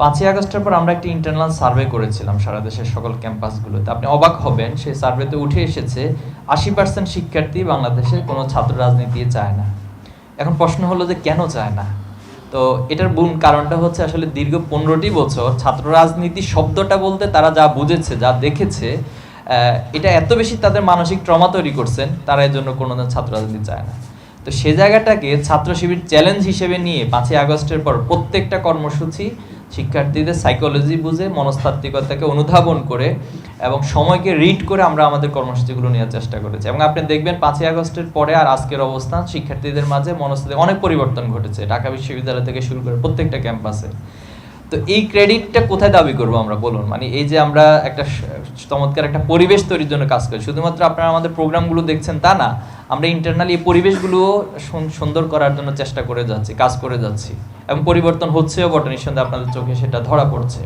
পাঁচই আগস্টের পর আমরা একটা ইন্টারনাল সার্ভে করেছিলাম সারা দেশের সকল ক্যাম্পাসগুলোতে আপনি অবাক হবেন, সেই সার্ভেতে উঠে এসেছে, আশি পার্সেন্ট শিক্ষার্থী বাংলাদেশে কোনো ছাত্র রাজনীতি চায় না। এখন প্রশ্ন হলো যে কেন চায় না? তো এটার মূল কারণটা হচ্ছে আসলে দীর্ঘ পনেরোটি বছর ছাত্র রাজনীতি শব্দটা বলতে তারা যা বুঝেছে, যা দেখেছে এটা এত বেশি তাদের মানসিক ট্রমা তৈরি করছেন, তারা এর জন্য কোনো ছাত্র রাজনীতি চায় না। তো সে জায়গাটাকে ছাত্র শিবির চ্যালেঞ্জ হিসেবে নিয়ে পাঁচই আগস্টের পর প্রত্যেকটা কর্মসূচি শিক্ষার্থীদের সাইকোলজি বুঝে, মনস্তাত্ত্বিকতাকে অনুধাবন করে এবং সময়কে রিড করে আমরা আমাদের কর্মসূচিগুলো নেওয়ার চেষ্টা করেছি। এবং আপনি দেখবেন পাঁচই আগস্টের পরে আর আজকের অবস্থান, শিক্ষার্থীদের মাঝে মনস্তাত্ত্বিক অনেক পরিবর্তন ঘটেছে। ঢাকা বিশ্ববিদ্যালয় থেকে শুরু করে প্রত্যেকটা ক্যাম্পাসে। তো এই ক্রেডিটটা কোথায় দাবি করব আমরা, বলুন? মানে এই যে আমরা একটা চমৎকার একটা পরিবেশ তৈরির জন্য কাজ করি। শুধুমাত্র আপনারা আমাদের প্রোগ্রামগুলো দেখছেন তা না, আমরা ইন্টারনালি এই পরিবেশগুলোও সুন- সুন্দর করার জন্য চেষ্টা করে যাচ্ছি, কাজ করে যাচ্ছি। এবং পরিবর্তন হচ্ছেও বটে নিঃসন্দেহে আপনাদের চোখে সেটা ধরা পড়ছে।